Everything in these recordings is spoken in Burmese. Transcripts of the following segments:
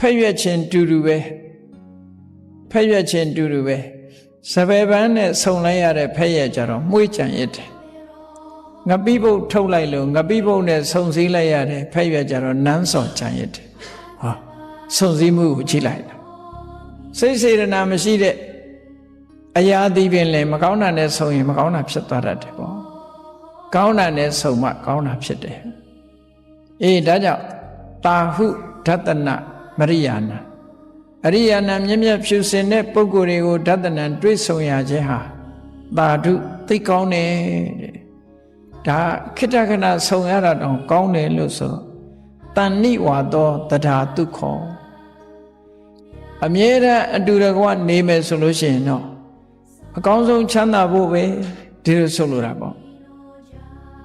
ဖက်ရွက်ချင်းတူတူပဲဖက်ရွက်ချင်းတူတူပဲစပယ်ပန်းနဲ့ဆုံလိုက်ရတဲ့ဖက်ရွက်ကြတော့မှုေးကြံရစ်တယ်ငပိပုတ်ထုတ်လိုက်လို့ငပိပုတ်နဲ့ဆုံစည်းလိုက်ရတဲ့ဖက်ရွက်ကြတော့နန်းစော်ကြံရစ်တယ်ဟာဆုံစည်းမှုကိုကြည့်လိုက်တာစိတ်စေတနာမရှိတဲ့အရာသည်ပင်လည်းမကောင်းတာနဲ့ဆုံရင်မကောင်းတာဖြစ်သွားတတ်တယ်ပေါ့ကောင်းတာနဲ့ဆုံမှကောင်းတာဖြစ်တယ်အေးဒါကြောင့်တာဟုဓတန မရိယာနာအရိယာနာမြင့်မြတ်ဖြူစင်တဲ့ပုဂ္ဂိုလ်တွေကိုဓတနံတွေ့ဆုံရခြင်းဟာတာဓုသိကောင်းတယ်တဲ့ဒါခိတ္တခဏဆုံရတာတောင်ကောင်းတယ်လို့ဆိုတော့တန်နိဝါသောတရားဒုက္ခောအမြဲတမ်းအတူတကွနေမယ်ဆိုလို့ရှိရင်တော့အကောင်းဆုံးချမ်းသာဖို့ပဲဒီလိုဆိုလိုတာပေါ့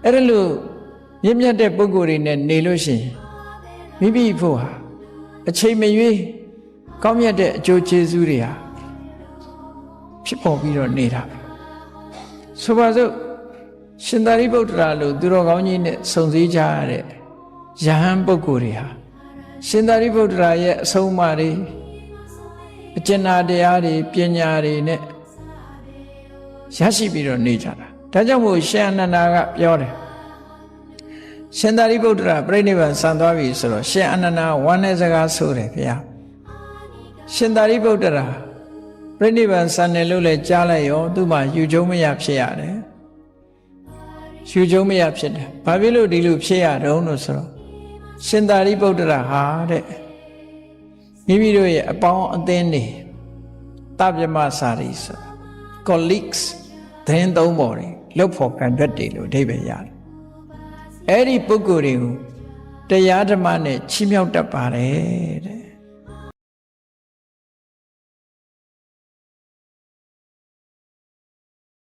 အဲ့ဒါလို့မြင့်မြတ်တဲ့ပုဂ္ဂိုလ်တွေနဲ့နေလို့ရှိရင်မိမိဖို့ဟာ အချိန်မရွေးကောင်းမြတ်တဲ့အကျိုးကျေးဇူးတွေဟာဖြစ်ပေါ်ပြီးတော့နေတာပဲဆိုပါစို့ရှင်သာရိပုတ္တရာလို့သူတော်ကောင်းကြီးနဲ့စုံစည်းကြရတဲ့ယဟန်ပုဂ္ဂိုလ်တွေဟာရှင်သာရိပုတ္တရာရဲ့အဆုံးအမတွေအကျဉ်းနာတရားတွေပညာတွေနဲ့ရရှိပြီးတော့နေကြတာဒါကြောင့်မို့ရှင်အနန္ဒာကပြောတယ် ရှင်သာရိပုတ္တရာပြိဋိဘံဆံသွားပြီဆိုတော့ရှင်အနန္ဒာဝမ်းနဲ့စကားဆိုတယ်ဗျာရှင်သာရိပုတ္တရာပြိဋိဘံဆံတယ်လို့လည်းကြားလိုက်ရောသူ့မှာယူကျုံမရဖြစ်ရတယ်ယူကျုံမရဖြစ်တယ်ဘာဖြစ်လို့ဒီလိုဖြစ်ရတော့လို့ဆိုတော့ရှင်သာရိပုတ္တရာဟာတဲ့မိမိတို့ရဲ့အပေါင်းအသင်းတွေတပြမစာရီဆို colleagues သတင်းသုံးပေါ်တွေလုပ်ဖို့ကံရွက်တွေလို့အဓိပ္ပာယ်ရတယ် အဲ့ဒီပုဂ္ဂိုလ်တွေကိုတရားဓမ္မနဲ့ချီးမြှောက်တတ်ပါတယ်တဲ့